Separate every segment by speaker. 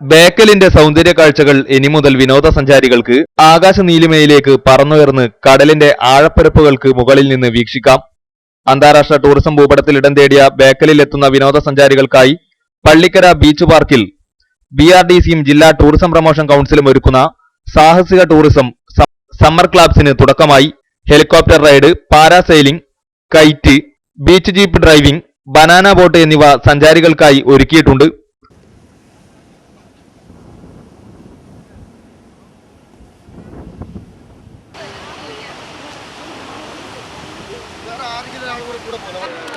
Speaker 1: ബേക്കലിന്റെ സൗന്ദര്യ കാഴ്ചകൾ ഇനി മുതൽ വിനോദസഞ്ചാരികൾക്ക് ആകാശ നീലിമയിലേക്ക് പറന്നുയർന്ന് കടലിന്റെ ആഴപ്പരപ്പുകൾക്ക് മുകളിൽ നിന്ന് വീക്ഷിക്കാം. അന്താരാഷ്ട്ര ടൂറിസം ഭൂപടത്തിൽ ഇടം തേടിയ ബേക്കലിൽ എത്തുന്ന വിനോദസഞ്ചാരികൾക്കായി പള്ളിക്കര ബീച്ച് പാർക്കിൽ ബി ആർ ഡി സിയും ജില്ലാ ടൂറിസം പ്രൊമോഷൻ കൌൺസിലും ഒരുക്കുന്ന സാഹസിക ടൂറിസം സമ്മർ ക്ലാബ്സിന് തുടക്കമായി helicopter ride parasailing kite beach jeep driving banana boat എന്നിവ സഞ്ചാരികൾക്കായി ഒരുക്കിയിട്ടുണ്ട്. அதுக்கு கூட போதும்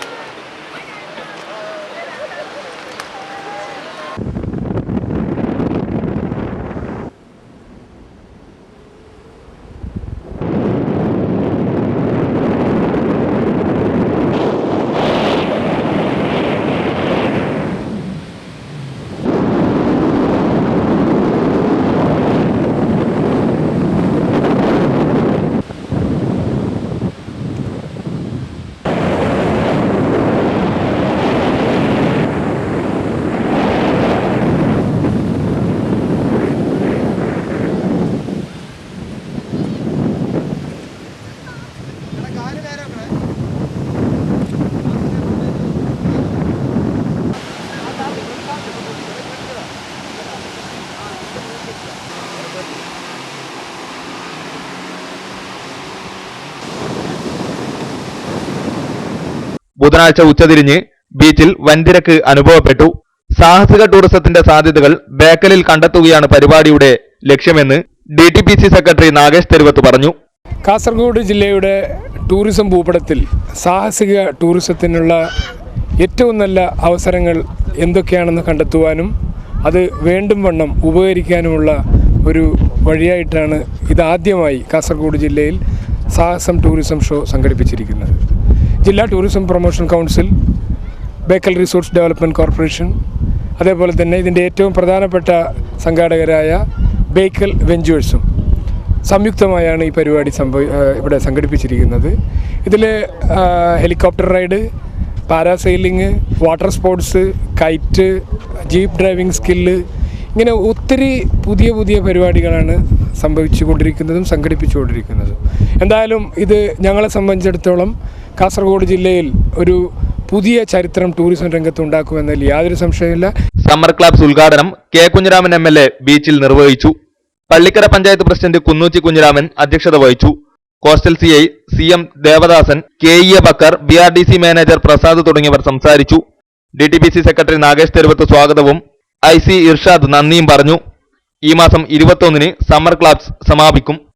Speaker 1: ബുധനാഴ്ച ഉച്ചതിരിഞ്ഞ് ബീച്ചിൽ വൻതിരക്ക് അനുഭവപ്പെട്ടു. സാഹസിക ടൂറിസത്തിന്റെ സാധ്യതകൾ ബേക്കലിൽ കണ്ടെത്തുകയാണ് പരിപാടിയുടെ ലക്ഷ്യമെന്ന് D T P C secretary Nagesh Theruvath പറഞ്ഞു.
Speaker 2: കാസർഗോഡ് ജില്ലയുടെ ടൂറിസം ഭൂപടത്തിൽ സാഹസിക ടൂറിസത്തിനുള്ള ഏറ്റവും നല്ല അവസരങ്ങൾ എന്തൊക്കെയാണെന്ന് കണ്ടെത്തുവാനും അത് വേണ്ടും വണ്ണം ഉപകരിക്കാനുമുള്ള ഒരു വഴിയായിട്ടാണ് ഇതാദ്യമായി കാസർഗോഡ് ജില്ലയിൽ സാഹസം ടൂറിസം ഷോ സംഘടിപ്പിച്ചിരിക്കുന്നത്. ജില്ലാ tourism promotion council Bekal resorts development corporation അതേപോലെ തന്നെ ഇതിന്റെ ഏറ്റവും പ്രധാനപ്പെട്ട സംഘാടകരായ ബേക്കൽ വെഞ്ചേഴ്സും സംയുക്തമായാണ് ഈ പരിപാടി സംഭവ ഇവിടെ സംഘടിപ്പിച്ചിരിക്കുന്നത്. ഇതിൽ helicopter ride parasailing water sports kite jeep driving skill ഇങ്ങനെ ഒത്തിരി പുതിയ പുതിയ പരിപാടികളാണ് സംഭവിച്ചുകൊണ്ടിരിക്കുന്നതും സംഘടിപ്പിച്ചുകൊണ്ടിരിക്കുന്നതും. എന്തായാലും ഇത് ഞങ്ങളെ സംബന്ധിച്ചിടത്തോളം കാസർഗോഡ് ജില്ലയിൽ ഒരു പുതിയ ചരിത്രം ടൂറിസം രംഗത്ത് ഉണ്ടാക്കുമെന്നതിൽ യാതൊരു സംശയമില്ല
Speaker 1: സമ്മർ ക്ലാബ്സ് ഉദ്ഘാടനം K Kunhiraman M L A ബീച്ചിൽ നിർവഹിച്ചു. പള്ളിക്കര പഞ്ചായത്ത് പ്രസിഡന്റ് കുന്നൂച്ചി കുഞ്ഞിരാമൻ അധ്യക്ഷത വഹിച്ചു. Coastal C I C M Devadasan K E A Bakkar B R D C manager Prasad തുടങ്ങിയവർ സംസാരിച്ചു. D T P C secretary Nagesh Theruvath സ്വാഗതവും ഐ സി ഇർഷാദ് നന്ദിയും പറഞ്ഞു. ഈ മാസം ഇരുപത്തൊന്നിന് സമ്മർ ക്ലാബ്സ് സമാപിക്കും.